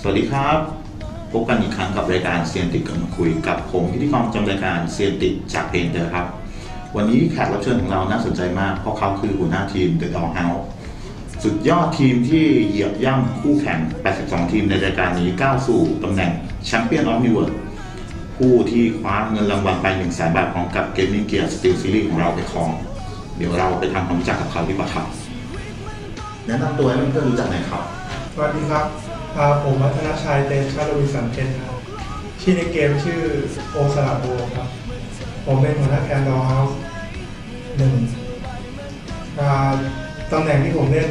สวัสดีครับ พบกันอีกครั้งกับรายการเซียนติดกับมาคุยกับผมพิธีกรจำรายการเซียนติดจากเพนเตอร์ครับ วันนี้แขกรับเชิญของเราน่าสนใจมาก เพราะเขาคือหัวหน้าทีม The Dog House สุดยอดทีมที่เหยียบย่ำคู่แข่ง 82 ทีมในรายการนี้ก้าวสู่ตำแหน่งแชมเปี้ยนออฟนิวเวิร์ผู้ที่คว้าเงินรางวัลไป1แสนบาทพร้อมกับเกมมิ่งเกียร์สติลซีรีส์ของเราไปครอง เดี๋ยวเราไปทำความรู้จักกับเขาดีกว่าครับแนะนำตัวให้เพื่อนรู้จักหน่อยครับ วัสดีครับอ่าผมวัฒนชัยเตชะลวิสันเพชรครับชื่อในเกมชื่อโอสลับโบครับ ผมเป็นหัวหน้าแคนดอลเฮาส์หนึ่งตำแหน่งที่ผมเล่น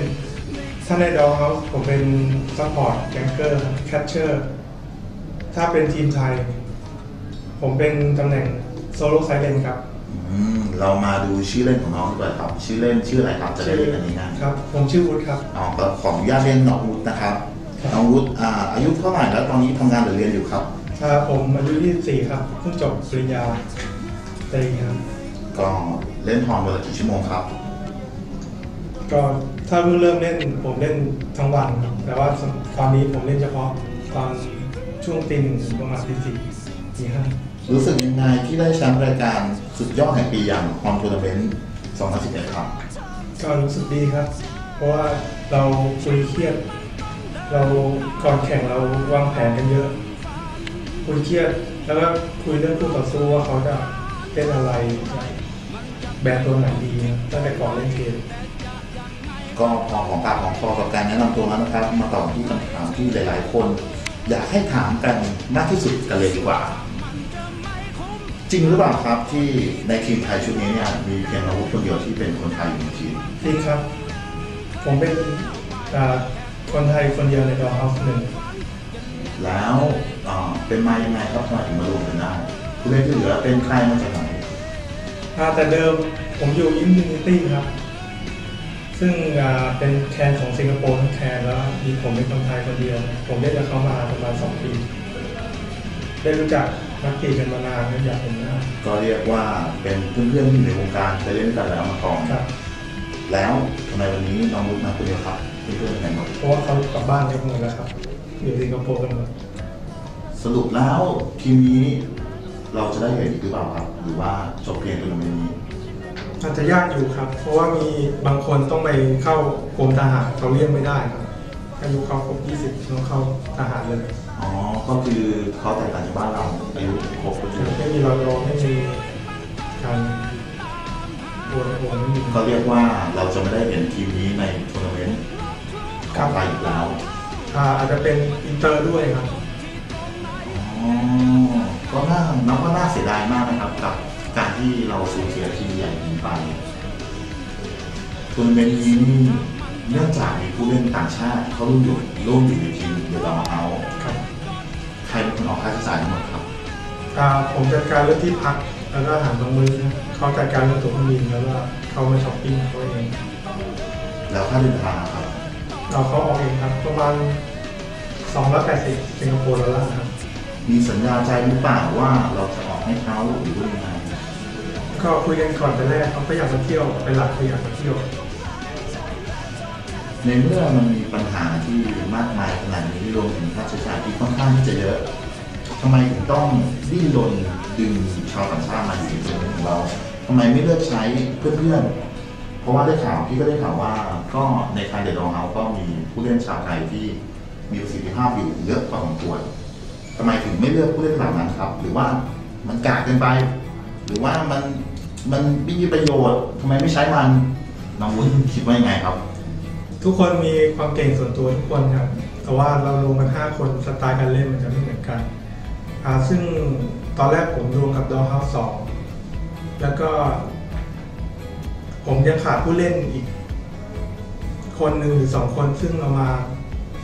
ถ้าในดอลเฮาส์ผมเป็นซัพพอร์ตแกงเกอร์แคชเชอร์ถ้าเป็นทีมไทย ผมเป็นตำแหน่งโซโล่ไซเลนครับ อืมเรามาดูชื่อเล่นของน้องดีกว่าครับ ชื่อเล่นชื่ออะไรครับจะได้เรียกกันง่ายๆครับ ผมชื่อวุฒิครับอ๋อก็ขออนุญาตเรียนน้องวุฒินะครับครับน้องวุฒิอ่าอายุเท่าไหร่แล้วตอนนี้ทำงานหรือเรียนอยู่ครับ อ่าผมอายุ24ครับเพิ่งจบปริญญาตรีครับ ก็เล่นฮอนวันละกี่ชั่วโมงครับ ก็ถ้าเพิ่งเริ่มเล่นผมเล่นทั้งวันครับแต่ว่าตอนนี้ผมเล่นเฉพาะตอนช่วงตีหนึ่งถึงประมาณตีสี่ตีห้ารู้สึกยังไงที่ได้แชมป์รายการ สุดยอดแห่งปีอย่างฮอนทัวร์นาเมนต์2011 ครับ ก็รู้สึกดีครับ เพราะว่าเราคุยเครียด เราก่อนแข่งเราวางแผนกันเยอะ คุยเครียด แล้วก็คุยเรื่องคู่ต่อสู้ว่าเขาจะเล่นอะไร แบนตัวไหนดีครับตั้งแต่ก่อนเล่นเกมก็พอของปากของคอกับการแนะนำตัวแล้วนะครับ มาต่อที่คำถามที่หลาย ๆ คน อยากให้ถามกันมากที่สุดกันเลยดีกว่า จริงหรือเปล่าครับที่ในทีมไทยชุดนี้เนี่ยมีเพียงอาวุธคนเดียวที่เป็นคนไทยอยู่ในทีมจริงครับ ผมเป็นอ่าคนไทยคนเดียวในดอเฮาส์หนึ่งแล้วอ่าเป็นมายังไงครับทำไมถึงมารวมกันได้ผู้เล่นที่เหลือเป็นใครมาจากไหนอ่าแต่เดิมผมอยู่อินฟินิตี้ครับ ซึ่งอ่าเป็นแคนของสิงคโปร์ทั้งแคนแล้วมีผมเป็นคนไทยคนเดียว ผมเล่นกับเขามาประมาณสองปี ได้รู้จัก นักตีกันมานานก็อยากเห็นหน้าก็เรียกว่าเป็นเพื่อนๆที่อยู่ในวงการเคยเล่นกันแล้วมาก่อนครับ แล้วทำไมวันนี้น้องรุดมาคนเดียวครับเพื่อนๆเป็นไหนหมดเพราะว่าเขากลับบ้านกันหมดแล้วครับอยู่สิงคโปร์กันหมดสรุปแล้วทีมนี้เราจะได้เห็นอีกหรือเปล่าครับ หรือว่าจบเพียงตัวนี้อาจจะยากอยู่ครับ เพราะว่ามีบางคนต้องไปเข้ากรมทหารเขาเรียกไม่ได้ครับอายุเขาครบ20ต้องเข้าทหารเลย อ๋อ ก็คือเขาแตกต่างจากบ้านเราอายุครบพอดีไม่มีรอยรองไม่มีการโอนโอนไม่มีก็เรียกว่าเราจะไม่ได้เห็นทีมนี้ในทัวร์นาเมนต์กลับไปอีกแล้วอ่าอาจจะเป็นอินเตอร์ด้วยครับอ๋อก็น่านับว่าน่าเสียดายมากนะครับกับการที่เราสูญเสียทีมใหญ่นี้ไปทัวร์นาเมนต์นี้นี่เนื่องจากมีผู้เล่นต่างชาติเขาร่วมอยู่ร่วมอยู่ในทีมเดอะดาวเฮา ออกค่าใช้จ่ายทั้งหมดครับอ่าผมจัดการเรื่องที่พักแล้วก็อาหารบางมื้อนะเขาจัดการเรื่องตั๋วเครื่องบินแล้วก็เขามาช้อปปิ้งเขาเองแล้วค่าเดินทางนะครับเราเขาออกเองครับประมาณ280สิงคโปร์ดอลลาร์ครับมีสัญญาใจหรือเปล่าว่าเราจะออกให้เขาหรือว่ายังไงก็คุยกันก่อนแต่แรกเขาก็อยากมาเที่ยวเป็นหลักคืออยากมาเที่ยว ในเมื่อมันมีปัญหาที่มากมายขนาดนี้รวมถึงค่าใช้จ่ายที่ค่อนข้างที่จะเยอะ ทำไมถึงต้องดิ้นรนดึงชาวต่างชาติมาอยู่ในตัวนี้ของเราทำไมไม่เลือกใช้เพื่อนๆ เพราะว่าได้ข่าวพี่ก็ได้ข่าวว่าก็ในทางเดดองเฮาก็มีผู้เล่นชาวไทยที่มีประสิทธิภาพอยู่เยอะพอสมควรทำไมถึงไม่เลือกผู้เล่นเหล่านั้นครับ หรือว่ามันกากเกินไป หรือว่ามันมันไม่มีประโยชน์ทำไมไม่ใช้มันน้องวุ้นคิดว่ายังไงครับ ทุกคนมีความเก่งส่วนตัวทุกคนครับ แต่ว่าเราลงกันห้าคนสไตล์การเล่นมันจะไม่เหมือนกัน ซึ่งตอนแรกผมรวมกับดอเฮาสองแล้วก็ ผมยังขาดผู้เล่นอีก คนหนึ่งหรือสองคนซึ่งเรามา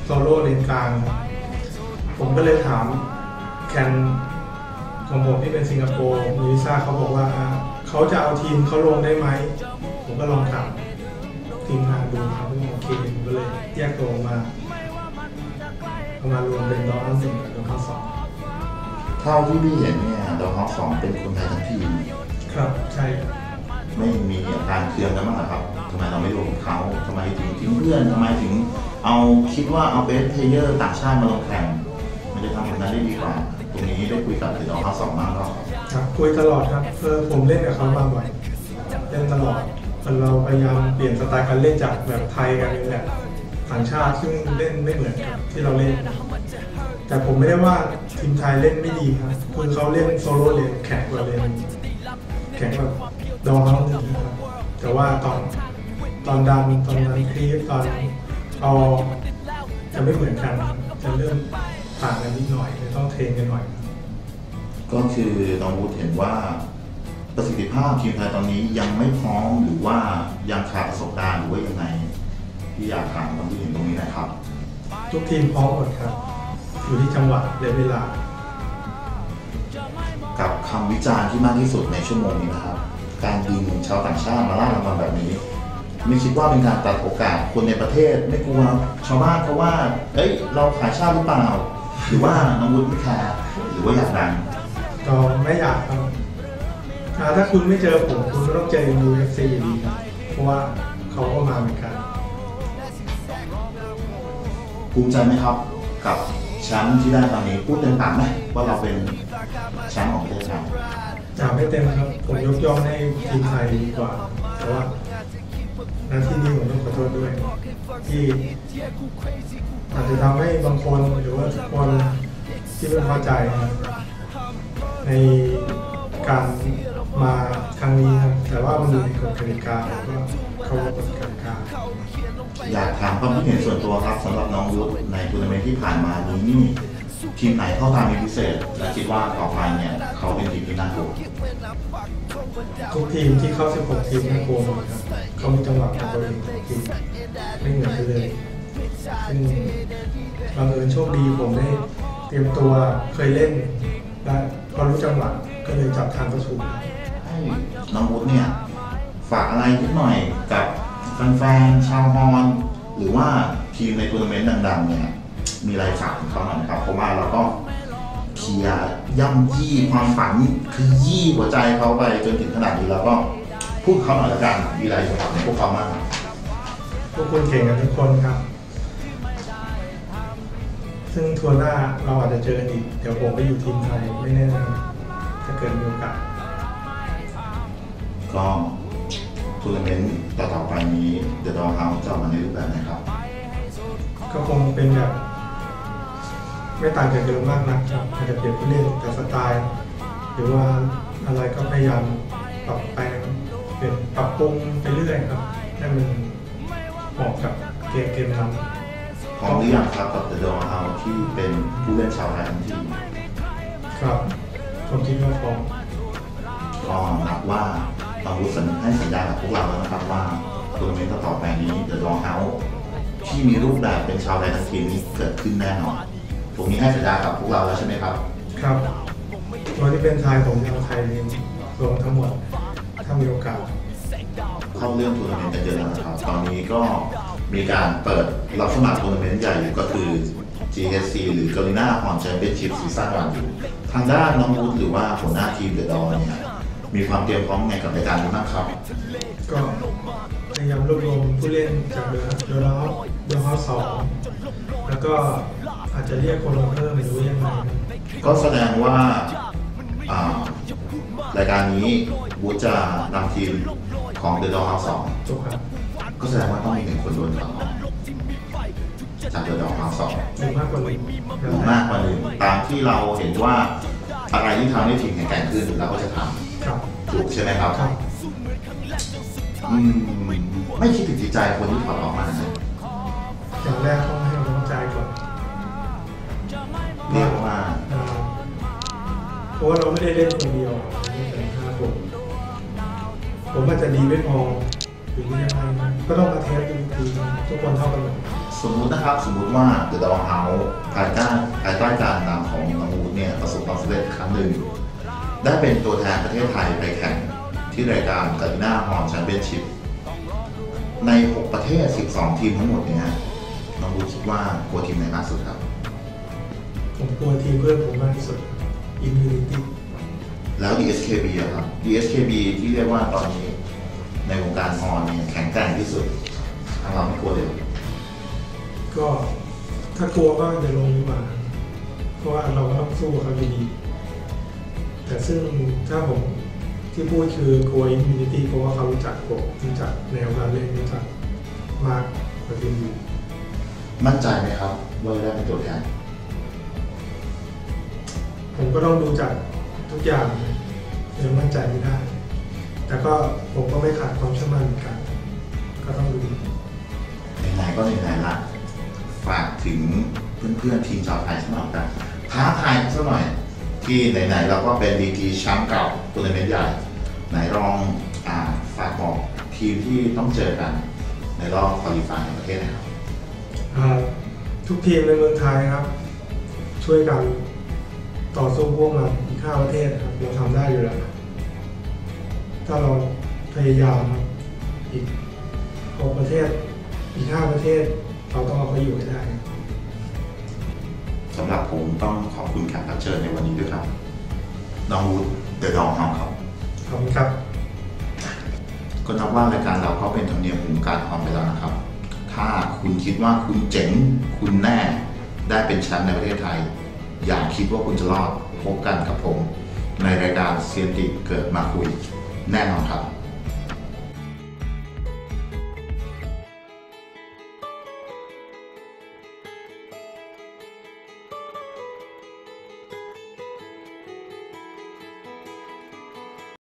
โซโล่เลนกลาง ผมก็เลยถามแคนของผมที่เป็นสิงคโปร์มีวีซ่าเขาบอกว่าเขาจะเอาทีมเขาลงได้ไหม ผมก็ลองถามทีมงานดูครับว่าโอเคผมก็เลยแยกตัวมาเอามารวมเป็นดอลลาร์หนึ่งกับดอลลาร์สอง เท่าที่พี่เห็นเนี่ยดอฮอปสองเป็นคนไทยทั้งทีมครับใช่ครับไม่มีอาการเคืองกันบ้างเหรอครับทำไมเราไม่รวมเขาทำไมถึงทิ้งเพื่อนทำไมถึงเอาคิดว่าเอาเบสเพลเยอร์ต่างชาติมาลงแข่งมันจะทำผลงานได้ดีกว่า ตรงนี้ได้คุยกับติดต่อเขาสองบ้างก็ครับคุยตลอดครับเออผมเล่นกับเขามาบ่อยเล่นตลอดเราพยายามเปลี่ยนสไตล์การเล่นจากแบบไทยกันเป็นแบบต่างชาติซึ่งเล่นไม่เหมือนกับที่เราเล่น แต่ผมไม่ได้ว่าทีมไทยเล่นไม่ดีครับคือเขาเล่นโซโล่เล่นแข็งกว่าเล่นแข็งกว่าดองเขาหนึ่งครับแต่ว่าตอนตอนดันตอนนั้นคลีฟตอนเอาจะไม่เหมือนกันจะเริ่มต่างกันนิดหน่อยเลยต้องเทรนกันหน่อย ก็คือน้องวุฒิเห็นว่าประสิทธิภาพทีมไทยตอนนี้ยังไม่พร้อมหรือว่ายังขาดประสบการณ์หรือว่ายังไงที่อยากถามความคิดเห็นตรงนี้นะครับ ทุกทีมพร้อมหมดครับ อยู่ที่จังหวะและเวลา กับคำวิจารณ์ที่มากที่สุดในชั่วโมงนี้นะครับ การดึงชาวต่างชาติมาล่ารางวัลแบบนี้ ไม่คิดว่าเป็นการตัดโอกาสคนในประเทศไม่กลัวชาวบ้านเพราะว่า เอ้ย เราขายชาติหรือเปล่า หรือว่าน้องวุฒิไม่แคร์หรือว่าอยากดังก็ไม่อยากครับอ่าถ้าคุณไม่เจอผมคุณก็ต้องเจอ UFC อยู่ดีครับเพราะว่าเขาก็มาเหมือนกันภูมิใจไหมครับกับ แชมป์ที่ได้ตอนนี้พูดเต็มปากไหมว่าเราเป็นแชมป์ของประเทศไทยจ่าไม่เต็มครับ ผมยกย่องให้ทีมไทยดีกว่า แต่ว่าหน้าที่นี้ผมต้องขอโทษด้วย ที่อาจจะทำให้บางคนหรือว่าทุกคนที่ไม่พอใจ ในการมาครั้งนี้ครับแต่ว่ามันอยู่ในกฎกติกาผมก็เคารพกฎกติกา อยากถามความคิดเห็นส่วนตัวครับสำหรับน้องยุทธในทัวร์นาเมนต์ที่ผ่านมานี้นี่ทีมไหนเข้าตามเป็นพิเศษ และคิดว่าต่อไปเนี่ยเขาเป็นทีมที่น่ากลัวทุกทีมที่เข้า 16 ทีมน่ากลัวหมดครับเขามีจังหวะของตัวเองทุกทีมไม่เหมือนกันเลยซึ่งบังเอิญโชคดีผมได้เตรียมตัวเคยเล่นและพอรู้จังหวะก็เลยจับทางก็ถูกให้น้องวุฒิเนี่ยฝากอะไรนิดหน่อยกับ แฟนๆชาวฮอนหรือว่าทีมในทัวร์นาเมนต์ดังๆเนี่ยมีอะไรฝากถึงเขาหน่อยนะครับเพราะว่าเราก็เคลียร์ย่ำยี่ความฝันคือยี่หัวใจเขาไปจนถึงขนาดนี้แล้วก็พูดเขาหน่อยละกันมีอะไรจะฝากถึงพวกเขามากครับพวกคุณเก่งกันทุกคนครับ ซึ่งทัวร์หน้าเราอาจจะเจอกันอีก เดี๋ยวผมไปอยู่ทีมไทยไม่แน่นะถ้าเกิดมีโอกาสก็ ทัวร์นาเมนต์ต่อๆไปนี้เดอะดอเฮาส์จะออกมาในรูปแบบไหนครับ ก็คงเป็นแบบ ไม่ต่างจากเดิมมากนะครับอาจจะเปลี่ยนผู้เล่นแต่สไตล์ หรือว่าอะไรก็พยายามปรับแปลงเปลี่ยนปรับปรุงไปเรื่อยครับให้มันเหมาะกับเกมเกมนั้นพร้อมหรือยังครับกับเดอะดอเฮาส์ที่เป็นผู้เล่นชาวไทยทั้งทีมครับผมคิดว่าพร้อมก็นับว่า เรารู้สัญให้สัญญากับพวกเราแล้วนะครับว่าทัวร์นาเมนต์ต่อๆไปนี้เดอะดอเฮาส์ที่มีรูปแบบเป็นชาวไทยทั้งทีมนี้เกิดขึ้นแน่นอนตรงนี้ให้สัญญากับพวกเราแล้วใช่ไหมครับ ครับตัวที่เป็นไทยผมจะเอาไทยเรียนลงทั้งหมดถ้ามีโอกาสเข้าเรื่องทัวร์นาเมนต์กันเยอะแล้วนะครับตอนนี้ก็มีการเปิดรับสมัครทัวร์นาเมนต์ใหญ่อยู่ก็คือ GSC หรือ g a r i n a Horn Championship Season 1อยู่ทางด้านน้องวุฒิหรือว่าหัวหน้าทีมเดอะดอเนี่ย มีความเตรียมพร้อมไงกับรายการนี้บ้างครับก็พยายามรวบรวมผู้เล่นจากเดอะเดอะฮาส์เดอะฮาส์สองแล้วก็อาจจะเรียกคนมาเพิ่มหรือว่ายังไงก็แสดงว่าอ่ารายการนี้วุฒิจะนำทีมของเดอะดอเฮาส์สองจบครับก็แสดงว่าต้องมีหนึ่งคนโดนตัดออกจากเดอะดอเฮาส์สองหรือมากกว่าหนึ่งหรือมากกว่าหนึ่งตามที่เราเห็นว่าอะไรที่ทำให้ทีมแข็งแกร่งขึ้นเราก็จะทครับำ ถูกใช่ไหมครับครับอืมไม่คิดถึงจิตใจคนที่ถอดออกมานะอย่างแรกต้องให้กำลังใจก่อนเรียกว่าอ่าเพราะว่าเราไม่ได้เล่นคนเดียวไม่ใช่ห้าคนผมอาจจะดีไม่พอหรือยังไงนะก็ต้องมาเทสดูอีกทีทุกคนเท่ากันหมดสมมุตินะครับสมมุติว่าเดอะดอเฮาส์ภายใต้ภายใต้การนำของน้องวูดเนี่ยประสบความสำเร็จครั้งหนึ่ง ได้เป็นตัวแทนประเทศไทยไปแข่งที่รายการกาลิน่าฮอนแชมเปี้ยนชิพใน 6 ประเทศ 12 ทีมทั้งหมดเนี่ยน้องวูดคิดว่ากลัวทีมไหนมากสุดครับ ผมกลัวทีมเพื่อนผมมากที่สุดอินฟินิตี้แล้ว DSKB อะครับ DSKB ที่เรียกว่าตอนนี้ในวงการออนเนี่ยแข็งแกร่งที่สุดทางเราไม่กลัวเลยก็ถ้ากลัวก็จะลงดีกว่า เพราะว่าเราก็ต้องสู้กับเขาอยู่ดี แต่ซึ่งถ้าผมที่พูดคือกลัวอินฟินิตี้เพราะว่าเขารู้จักผมรู้จักแนวการเล่นรู้จักมากกว่าทีมอื่นมั่นใจไหมครับว่าจะได้เป็นตัวแทนผมก็ต้องดูจากทุกอย่างยังมั่นใจไม่ได้ แต่ก็ผมก็ไม่ขาดความเชื่อมั่นเหมือนกัน ก็ต้องดูไหนๆก็ไหนๆละฝากถึงเพื่อนๆทีมชาวไทยสักหน่อยกันท้าทายสักหน่อย ที่ไหนๆเราก็เป็นดีกีแชมป์เก่าทัวร์นเมนต์ใหญ่ ไหนลองอ่าฝากบอกทีมที่ต้องเจอกัน ในรอบคอลิฟายในประเทศนะครับอ่าทุกทีมในเมืองไทยครับ ช่วยกันต่อสู้พวกมันอีกห้าประเทศครับเราทำได้อยู่แล้วถ้าเราพยายามครับอีกหกประเทศ อีกห้าประเทศ เราต้องเอาไปอยู่ให้ได้ สำหรับผมต้องขอบคุณแขกรับเชิญในวันนี้ด้วยครับน้องวูดเดอะดองเฮาครับขอบคุณครับ ก็นับว่ารายการเราก็เป็นธรรมเนียมของการออมไปแล้วนะครับ ถ้าคุณคิดว่าคุณเจ๋ง คุณแน่ ได้เป็นแชมป์ในประเทศไทย อย่าคิดว่าคุณจะรอดพบกันกับผม ในรายการเซียนติเกิดมาคุยแน่นอนครับ